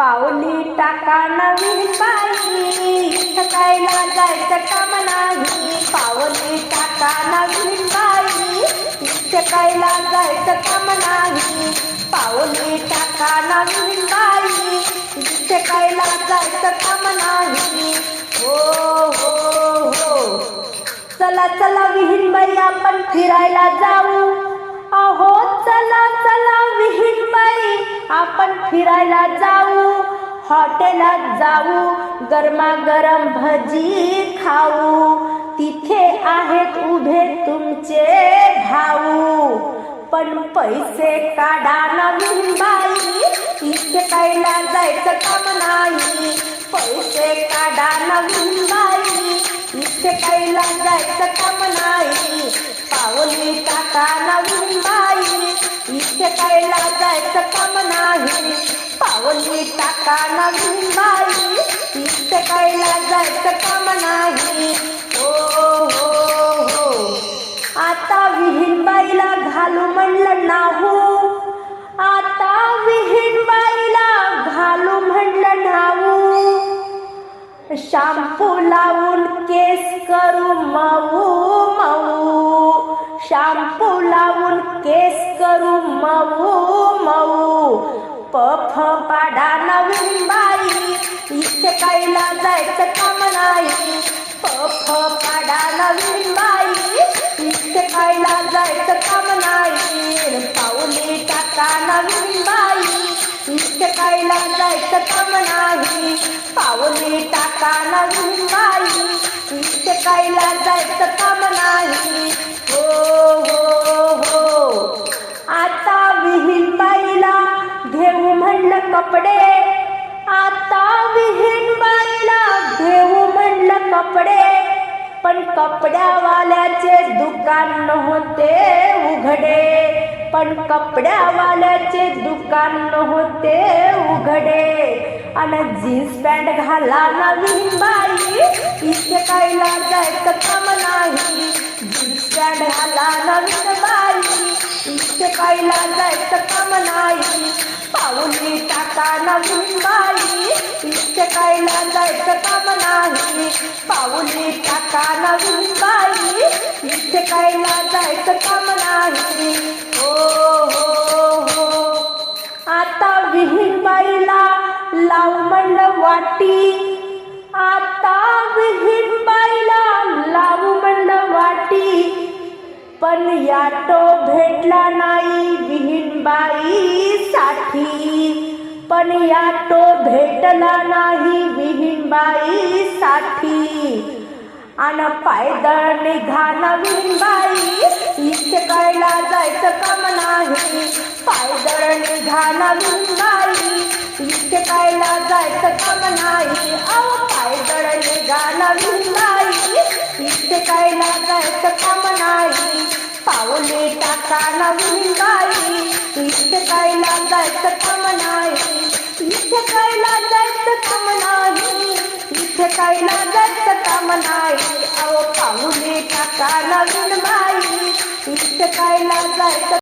पाऊली टाका नवीन बाई. सकाळला जायचं काम नाही. पाऊली टाका नवीन बाई. सकाळला जायचं काम नाही. पाऊली टाका नवीन बाई. सकाळला जायचं काम नाही. हो हो हो. चला चला विहीन बाई आपण फिरायला जाऊ. अहो चला चला विहीन फिरायला जाऊ हॉटेलात जाऊ गरमागरम भजी खाऊ. तिथे आहेत उभे तुमचे भाऊ. पण पैसे काढा नवीन बाई इथे कायला जायचं काम नाही. पैसे काढा नवीन बाई इथे कायला जायचं काम नाही. पावली टाका नवीन इथे जायचं काम नाही. पावली टाका नवीन बाई इथे कायला जायचं काम नाही. हो हो हो. आता विहीन बाईला घालू म्हणलं नाहू आता विहीन बाईला घालू म्हणलं नाहू शॅम्पू लावून केस करू मऊ मऊ शाम्पू लावून केस करू मऊ मऊ. पफ पाडा नवीन बाई. इथे कायला जायचं काम नाही. पफ पाडा नवीन बाई. इथे कायला जायचं काम नाही. पाऊली टाका नवीन बाई. नाही पाऊली टाका नवीन कायला जायचं काम नाही. हो हो हो. आता विहीन बाईला घेऊ म्हणलं कपडे. आता विहीन बाईला घेऊ म्हणलं कपडे. पण कपड्यावाल्याचे दुकान नव्हते उघडे. पण कपड्यावाल्याचे दुकान नव्हते उघडे. आणि जीन्स पॅन्ट घाला नवीन बाई. इथे कायला जायचं काम नाही. जीन्स पॅन्ट घाला नवीन बाई. इथे कायला जायचं काम नाही. पाऊली टाका नवीन बाई. इथे कायला जायचं काम नाही. पाऊली टाका नवीन बाई. इथे कायला जायचं काम लाव म्हणलं वाटी. आता विहीन बाईला लावू म्हणलं वाटी. पण याटो भेटला नाही विहीन बाई साठी. पण याटो भेटला नाही विहीन साठी. आणि पायदळ निघा नवीन बाई. इथे कायला जायचं काम नाही. पायदळ निघा नवीन बाई. इथे कायला जायचं काम नाही. अहो पायदळ निघा नवीन बाई इथे कायला जायचं काम नाही. पावले टाका नवीन बाई इथे कायला जायचं काम नाही. इथे कायला जायचं काम नाही. इथे कायला जायचं काम नाही. अहो पावले टाका नवीन बाई इथे कायला जायचं